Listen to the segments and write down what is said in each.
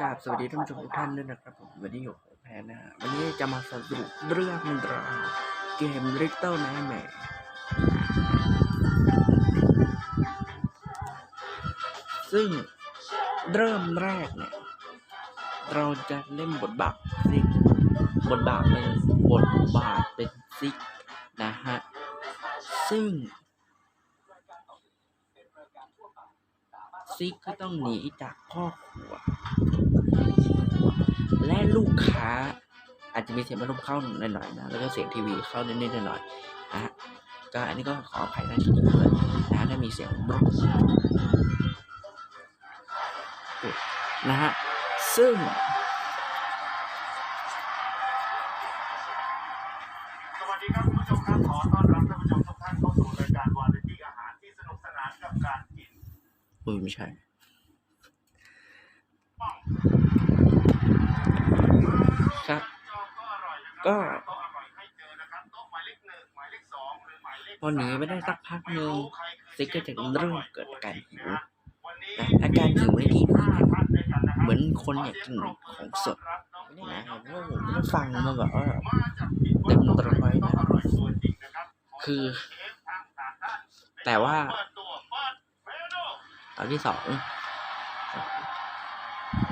กราบสวัสดีท่านผู้ชมทุกท่านด้วยนะครับผมวันนี้อยู่กับแพนนะฮะวันนี้จะมาสรุปเรื่องราวเกม Little Nightmare ซึ่งเริ่มแรกเนี่ย เราจะเล่นบทบาทซิกบทบาทเป็นบทบาทเป็นซิกนะฮะ ซึ่ง ซิกก็ต้องหนีจากพ่อครัว และลูกค้า อาจจะมีเสียงพัดลมเข้าหน่อยๆนะ แล้วก็เสียงทีวีเข้านิดๆหน่อยๆนะฮะก็อันนี้ก็ขออภัยนะที่นี้ด้วยนะถ้ามีเสียงรบนะฮะ ซึ่งสวัสดีครับคุณผู้ชมครับขอต้อนรับ อุ้ยไม่ใช่ครับ ก็อร่อยนะครับก็โต๊ะอร่อยให้เจอนะครับโต๊ะหมายเลขหนึ่งหมายเลขสองหรือหมายเลขพอหนีไม่ได้สักพักหนึ่งซิกก็จะเริ่มเกิดอาการหิววันนี้นะอาการหิวในที่นี้เนี่ยท่านด้วยกันนะครับเหมือนคนอยากกินของสดนะเพราะว่าผมได้ฟังมาแบบว่ามาจากผิดเต็มร้อยนะอร่อยตัวจริงนะครับคือเชฟทางต่างด้านแต่ว่า เปิดตัวเปิดเมนู ตอนที่สอง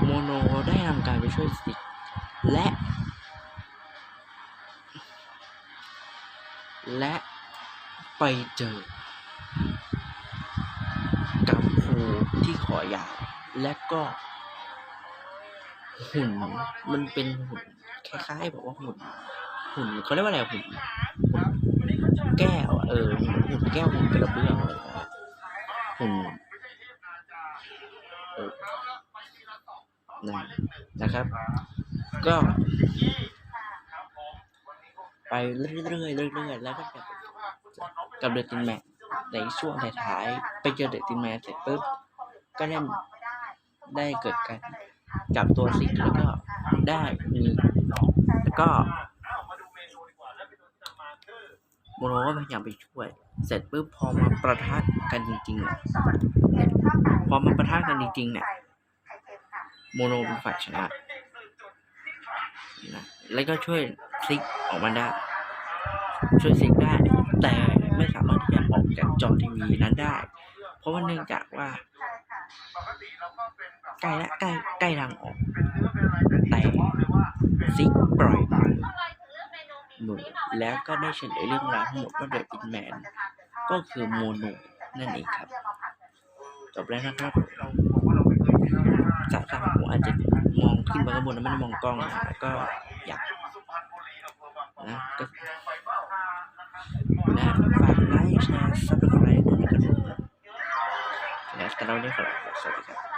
โมโนได้ทำการไปช่วยซิและ และไปเจอ กับครูที่ขอยาและก็ หุ่นมันเป็นหุ่นคล้ายๆแบบว่าหุ่น หุ่นเขาเรียกว่าอะไรหุ่นหุ่นแก้วเออหุ่นแก้วหุ่นกระเบื้องเลยนะหุ่น นั่นะครับ ก็ไปเรื่อยๆเรื่อยๆแล้วก็จะกับเดตินแมนในช่วงท้ายๆไปเจอเดตินแมนเสร็จปุ๊บก็ได้ได้เกิดการจับตัวซิกแล้วก็ได้มีแล้วก็ โมโนก็พยายามไปช่วย เสร็จปุ๊บพอมาประทะกันจริงๆอะพอมาประทะกันจริงๆเนี่ยโมโนเป็นฝ่ายชนะนะแล้วก็ช่วยซิกออกมาได้ ช่วยซิกได้ แต่ไม่สามารถที่จะออกจากจอทีวีนั้นได้ เพราะว่าเนื่องจากว่าใกล้ละใกล้ใกล้ทางออก แต่ซิกปล่อยมื อแล้วก็ได้เฉลยเรื่องราวทั้งหมดว่าเดอะอินแมนก็คือโมโนนั่นเองครับ จบแล้วนะครับเรากว่าเราไม่เคยกินแล้วนะสายตาของผมอาจจะมองขึ้นไปข้างบนแล้วไม่ได้มองกล้องนะแล้วก็อยากนะก็นะฝากไลค์แชร์ซับสไครต์ด้วยนะครับแล้วสำหรับวันนี้ขอลาไปสวัสดีครับ